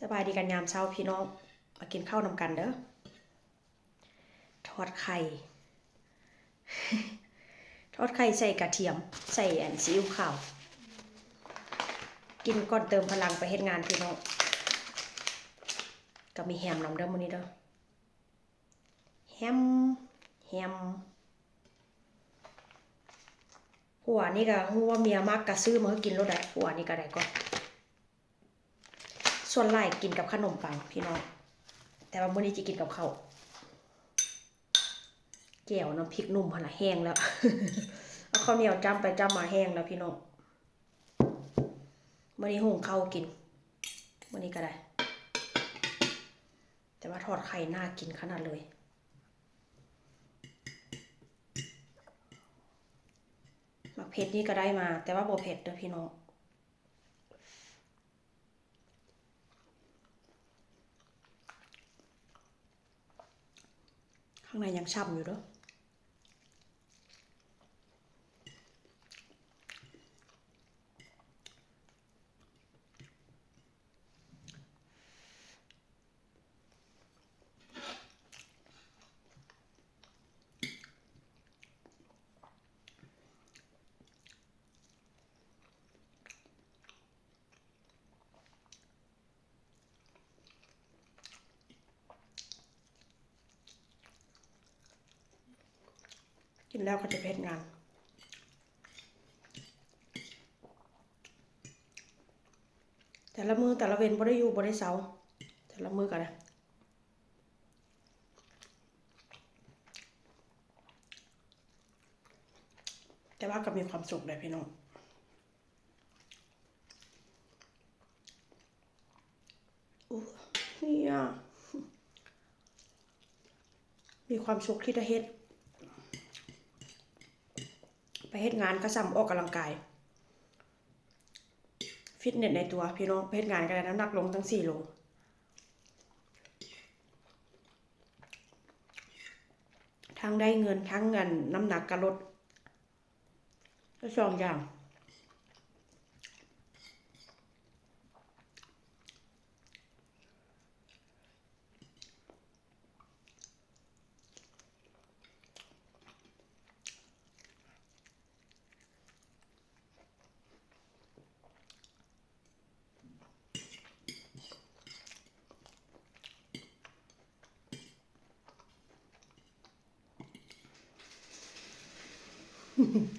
สบายดีกันยามเช้าพี่น้องมากินข้าวนำกันเด้อทอดไข่ ทอดไข่ใส่กระเทียม ใส่อันซีอิ๊วขาว กินก่อนเติมพลังไปเฮ็ดงานพี่น้องก็มีแฮมนำเด้อมื้อนี้เด้อแฮมแฮมหัวนี่ก็ฮู้ว่าเมียมักก็ซื้อมาให้กินรถได้หัวนี่ก็ได้ก่อน ส่วนหลายกินกับขนมปังพี่น้อง แต่ว่ามื้อนี้จะกินกับข้าวแก้วน้ำพริกนุ่มหั่นละแห้งแล้ว เอาข้าวเหนียวจ้ำไปจ้ำมาแห้งแล้วพี่น้องมื้อนี้หุงข้าวกินมื้อนี้ก็ได้ แต่ว่าทอดไข่น่ากินขนาดเลยหมักเผ็ดนี่ก็ได้มา แต่ว่าบ่เผ็ดเด้อพี่น้อง ข้างในยั กินแล้วก็จะเผ็ดงาน แต่ละมือแต่ละเวนบ่ได้อยู่บ่ได้เซาแต่ละมือกันนะแต่ว่าก็มีความสุขเลยพี่น้องอู้เนี่ยมีความสุขที่ได้เฮ็ด เฮ็ดงานก็ซ้ำออกกำลังกาย ฟิตเนสในตัวพี่น้องไปเฮ็ดงานก็ได้น้ำหนักลงทั้งสี่โลทั้งได้เงินทั้งเงินน้ำหนักก็ลดก็สองอย่าง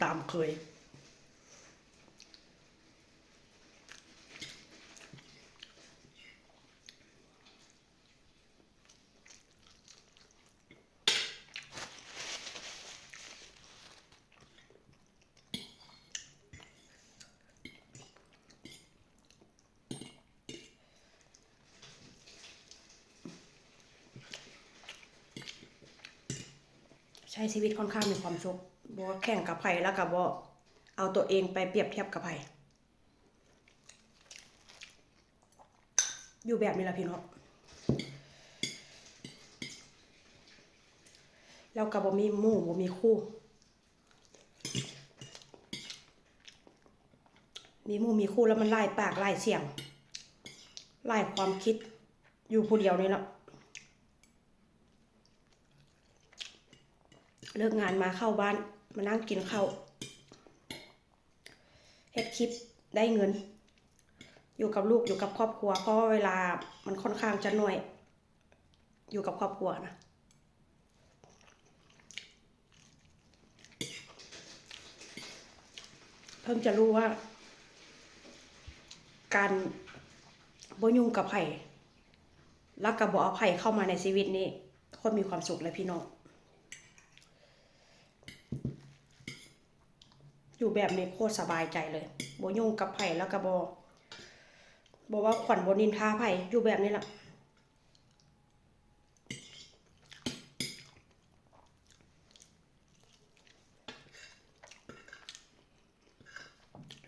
ตามเคย ใช้ชีวิตค่อนข้างมีความสุข บ่แข่งกับไผแล้วก็บ่เอาตัวเองไปเปรียบเทียบกับไผอยู่แบบนี้ละพี่น้องแล้วก็บ่มีหมู่บ่มีคู่ มีหมู่มีคู่แล้วมันไล่ปากไล่เสียงไล่ความคิดอยู่ผู้เดียวนี่แหละเลิกงานมาเข้าบ้าน มานั่งกินข้าวเฮ็ดคลิปได้เงิน อยู่กับลูกอยู่กับครอบครัว เพราะว่าเวลามันค่อนข้างจะหน่วย อยู่กับครอบครัวนะเพิ่งจะรู้ว่า การบ่ยุ่งกับไผ่แล้วก็บ่อไผ่เข้ามาในชีวิตนี่คนมีความสุขเลยพี่น้อง อยู่แบบนี้โคตรสบายใจเลยโบยุ่งกับไผ่แล้วก็บบอกว่าขวัญบนินทาไผ่อยู่แบบนี้แหละ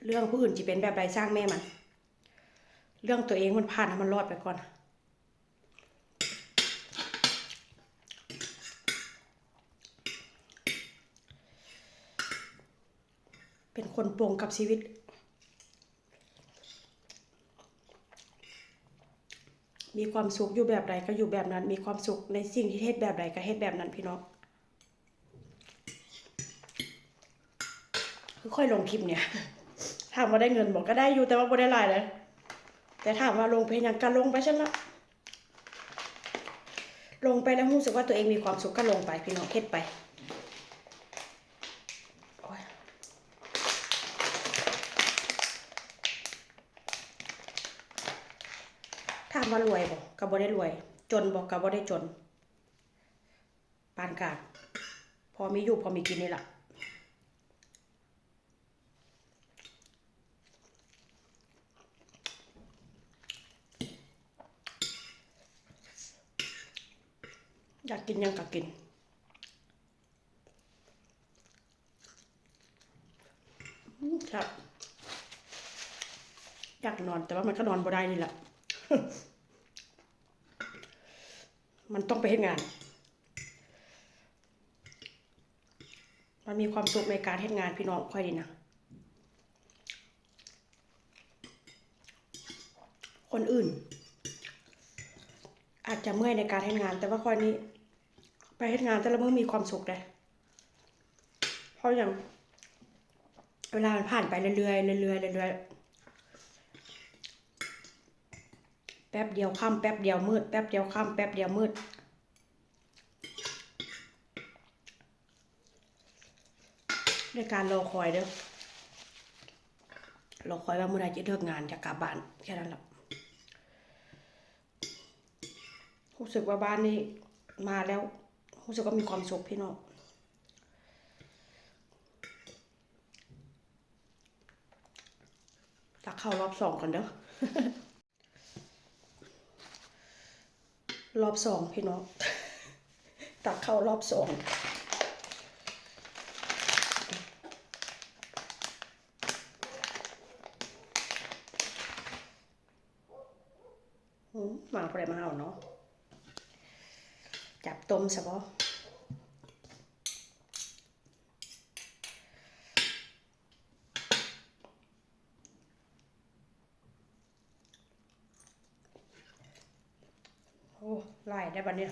เรื่องผู้อื่นจะเป็นแบบใดสร้างแม่มัน เรื่องตัวเองมันผ่านมันรอดไปก่อน เป็นคนปลงกับชีวิต มีความสุขอยู่แบบใดก็อยู่แบบนั้น มีความสุขในสิ่งที่เฮ็ดแบบใดก็เฮ็ดแบบนั้นพี่น้องคือค่อยลงคลิปเนี่ยถามว่าได้เงินบอกก็ได้อยู่แต่ว่าบ่ได้หลายเลยแต่ถามว่าลงเพลงยังก็ลงไปฉันละลงไปแล้วรู้สึกว่าตัวเองมีความสุขก็ลงไปพี่น้องเฮ็ดไปโอ้ยถาม ว่ารวยบอกก็บ่ได้รวย จนบอกก็บ่ได้จน ปานกลางพอมีอยู่พอมีกินนี่แหละอยากกินยังก็กินอืมครับ อยากนอนแต่ว่ามันก็นอนบ่ได้นี่แหละ มันต้องไปเฮ็ดงาน มันมีความสุขในการเฮ็ดงานพี่น้องค่อยดีนะ คนอื่น อาจจะเมื่อยในการเฮ็ดงาน แต่ว่าค่อยนี้ ไปเฮ็ดงานแต่ละมื้อมีความสุขเลยเพราะอย่างเวลามันผ่านไปเรื่อยๆเรื่อยๆเรื่อยๆ แป๊บเดียวค่ำแป๊บเดียวมืดแป๊บเดียวค่ำแป๊บเดียวมืดด้วยการรอคอยเด้อรอคอยว่าเมื่อไรจะเลิกงานจะกลับบ้านแค่นั้นแหละรู้สึกว่าบ้านนี้มาแล้วรู้สึกว่ามีความสุขพี่น้องตักเข้ารอบสองกันเด้อ รอบสองพี่น้อง ตักเข้ารอบสองหมาพอได้มาเอาเนาะจับต้มซะบ่โอ้ ไล่ได้บัดเนี่ย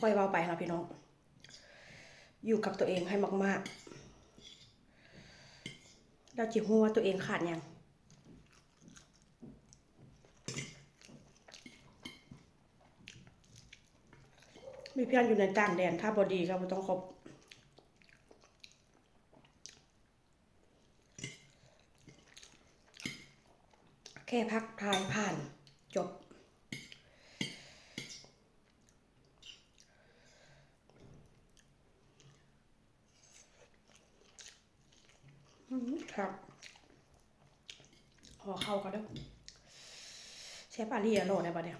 ค่อยเว้าไปนะพี่น้อง อยู่กับตัวเองให้มากๆแล้วจิฮู้ว่าตัวเองขาดยัง มีเพื่อนอยู่ในต่างแดนถ้าบอดีก็บ่ต้องคบแค่พักทายผ่านจบ ครับห่อเข้ากันเด้เชฟอารีอร่อยได้ปะเนี่ย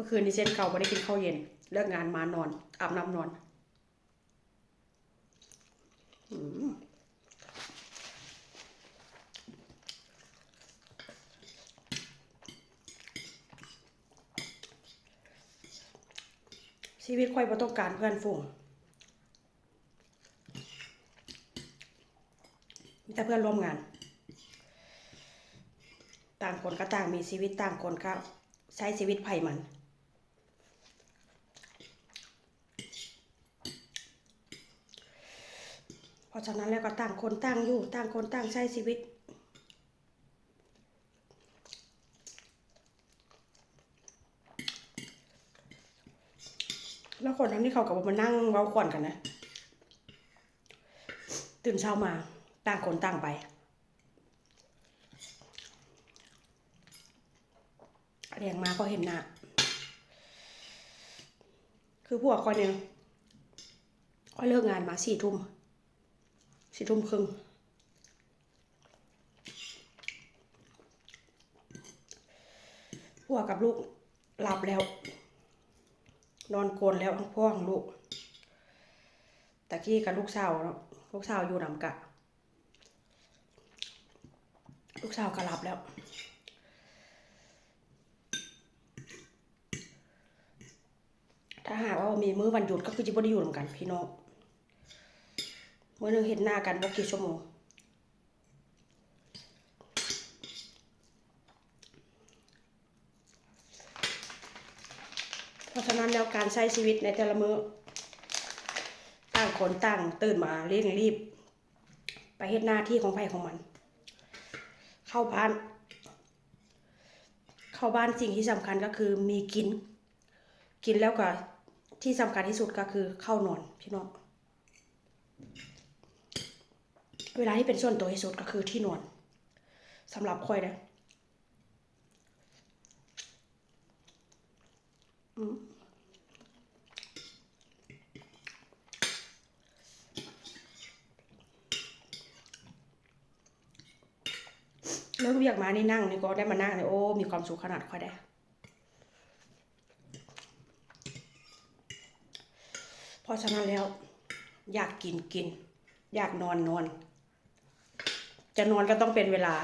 มื่อคืนนี้เส้นเก่าไม่ได้กินข้าวเย็น เลิกงานมานอน อาบน้ำนอนชีวิตค่อยบ่ต้องการเพื่อนฝูงมีแต่เพื่อนร่วมงาน ต่างคนก็ต่างมีชีวิตต่างคนก็ใช้ชีวิตไผ่มัน เพราะฉะนั้นแล้วก็ต่างคนต่างอยู่ ต่างคนต่างใช้ชีวิต แล้วคนทั้งที่เขากับมานั่งเว้าขวัญกันนะ ตื่นเช้ามา ต่างคนต่างไป เรียงมาก็เห็นหน้าคือพวกคอยเนี่ยคอยเลิกงานมาสี่ทุ่ม สี่ทุ่มครึ่งพวกกับลูกหลับแล้ว นอนโกนแล้วทั้งพ่อทั้งลูกตะกี้กับลูกสาวเนาะลูกสาวอยู่นำกะ ลูกสาวก็หลับแล้วถ้าหากว่ามีมื้อวันหยุดก็คือจะบ่ได้อยู่นกันพี่น้อง มื้อหนึงเห็นหน้ากันบ่กี่ชั่วโมงเพราะฉะนั้นแล้วการใช้ชีวิตในแต่ละมื้อต่างคนต่างตื่นมาเร่งรีบ ไปเฮ็ดหน้าที่ของไผของมัน เข้าบ้าน เข้าบ้านสิ่งที่สำคัญก็คือมีกิน กินแล้วก็ที่สำคัญที่สุดก็คือเข้านอนพี่น้อง เวลาที่เป็นส่วนตัวที่สุดก็คือที่นอนสำหรับค่อยนะอืมเริ่มเรียกมานี่นั่งนี่ก็ได้มานั่งเลยโอ้ มีความสุขขนาดคอยได้เพราะฉะนั้นแล้ว อยากกินกิน อยากนอนนอน จะนอนก็ต้องเป็นเวลา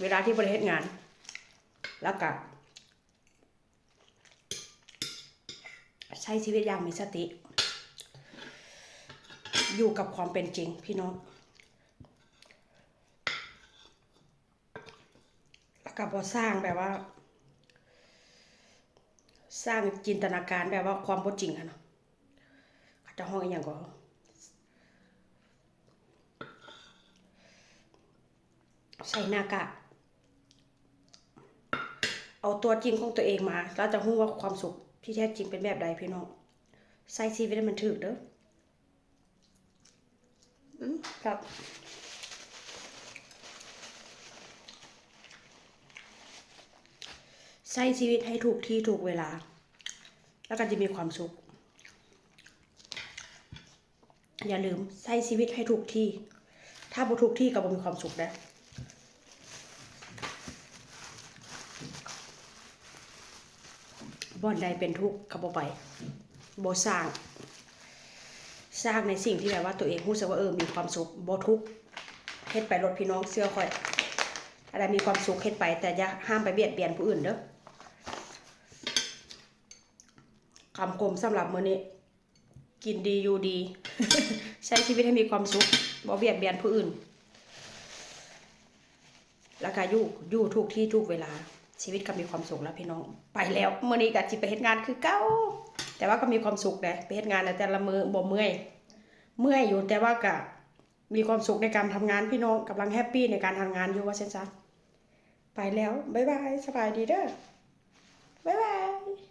เวลาที่บริเทศงาน แล้วก็ใช้ชีวิตอย่างมีสติ อยู่กับความเป็นจริงพี่น้องแล้วก็บอสร้างแบบว่า สร้างจินตนาการแบบว่าความบ่จริงอะเนาะเขาจะห้องอย่างก็ ใส่หน้ากากเอาตัวจริงของตัวเองมาแล้วจะรู้ว่าความสุขที่แท้จริงเป็นแบบใดพี่น้องใส่ชีวิตให้มันถึกเด้ออืมครับใช้ชีวิตให้ถูกที่ถูกเวลา แล้วก็จะมีความสุข อย่าลืมใช้ชีวิตให้ถูกที่ ถ้าบ่ถูกที่ก็บ่มีความสุขนะ บ่อนใดเป็นทุกข์ก็บ่ไปบ่สร้าง สร้างในสิ่งที่แบบว่าตัวเองรู้สึกว่าเออมีความสุขบ่ทุกข์เฮ็ดไปรถพี่น้องเสื้อค่อยอะไรมีความสุขเฮ็ดไป แต่อย่าห้ามไปเบียดเบียนผู้อื่นเด้อคำคมสำหรับมื้อนี้ กินดีอยู่ดี ใช้ชีวิตให้มีความสุขบ่เบียดเบียนผู้อื่น แล้วก็อยู่อยู่ทุกที่ทุกเวลา ชีวิตก็มีความสุขแล้วพี่น้อง ไปแล้วมื่อนี้ก็จิไปเฮ็ดงานคือเก้า แต่ว่าก็มีความสุขนะไปเฮ็ดงานแต่ละมือบ่เมื่อยเมื่อยอยู่แต่ว่าก็มีความสุขในการทำงานพี่น้องกำลังแฮปปี้ในการทำงานอยู่ว่าเช่นซะไปแล้วบ๊ายบายสบายดีเด้อบ๊ายบาย